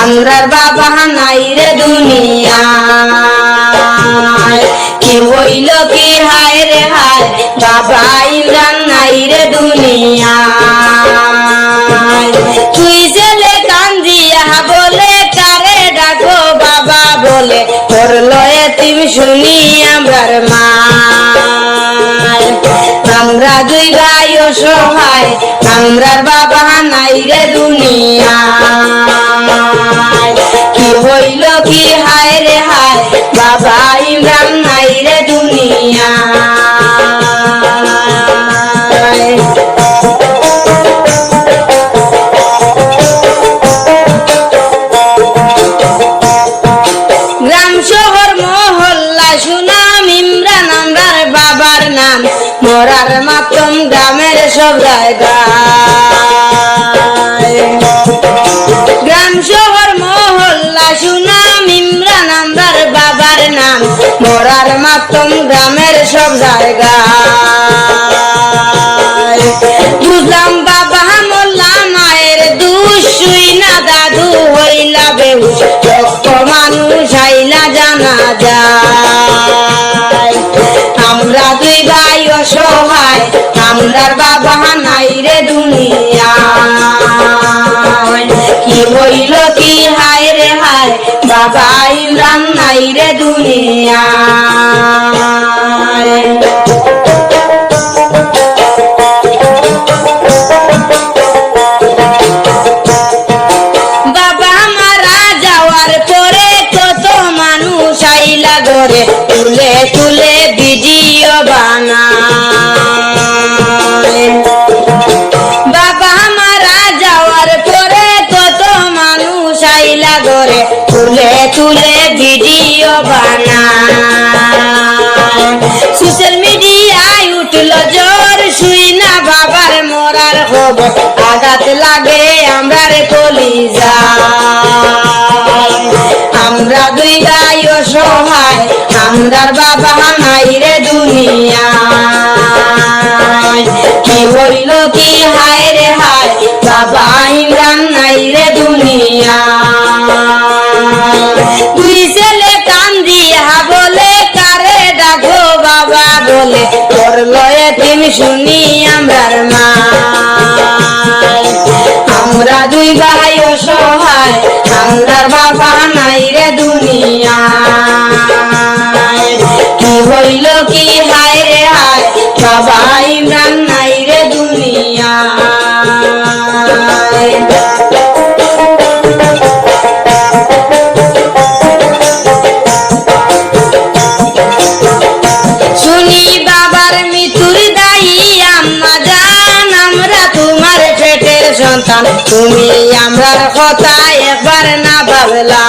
আমরার বাবা নাই রে দুনিয়া কি হইল, কি হায় রে হায়, বাবা ইমরান নাই রে দুনিয়া তুই ছেলে কান্দিয়া বলে, কারে ডাকো বাবা বলে, তোর লয়ে তুমি শুনি আমরার মা আমরা দুই ভাই অসহায় আমরার বাবা নাই রে দুনিয়া হইল কি হায় রে হায়? বাবা ইমরান জানা যায়। আমরা দুই ভাই অসহায়, আমরার বাবা নাই রে দুনিয়া কি হইল, কি হায় রে হায়, বাবা ইমরান নাই রে দুনিয়া ঘরে তুলে তুলে ভিডিও বানায়। বাবা মারা যাওয়ার পরে কত মানুষ আইলা ঘরে তুলে তুলে ভিডিও বানায়। সোশ্যাল মিডিয়ায় উঠল জ্বর, শুই না বাবার মরার খবর। আঘাত লাগে আমরার কলিজা ভাই অসহায় আমরার বাবা নাই রে দুনিয়া কি হইল, কি হায় রে হায়, বাবা ইমরান নাই রে দুনিয়া তুই ছেলে কান্দিয়া বলে, কারে ডাকো বাবা? বলে তোর লয়ে তুমি শুনি আমরার মা আমরা দুই ভাই অসহায় আমরার বাবা হইল কি হায় রে হায়? ইমরান নাই রে দুনিয়া শুনি বাবার আমরা তোমার সন্তান। তুমি আমরার কথা একবার না ভাবলা।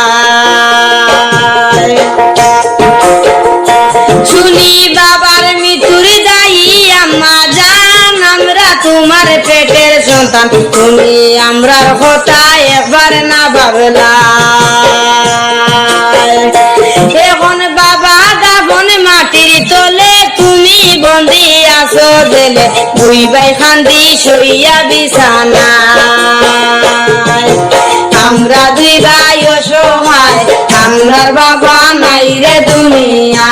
একবার না ভাবলা এখন বাবা দাবন মাটির তলে তুমি বন্দি আছো জেলে। দুই ভাই খান্দি সইয়া বিছানা। আমরা দুই ভাই অসহায়, আমরার বাবা নাই রে দুনিয়া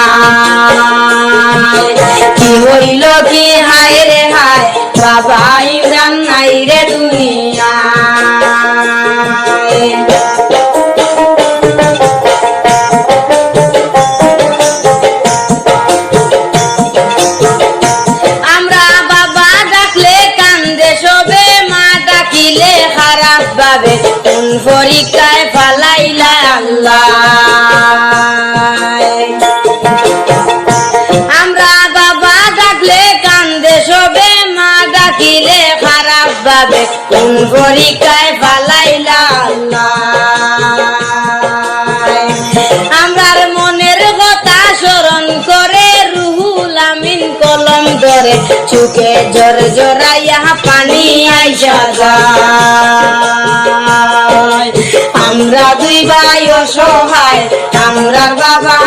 কি হইল কি ভাবে কোন পরীক্ষায় ফালাইলা আল্লাহ। আমরা বাবা ডাকলে কান্দে, সবে মা ডাকিলে খারাপ ভাবে, কোন পরীক্ষায় চুকে জোর জোরাইয়া পানি আইসা আমরা দুই ভাই অসহায় আমরা বাবা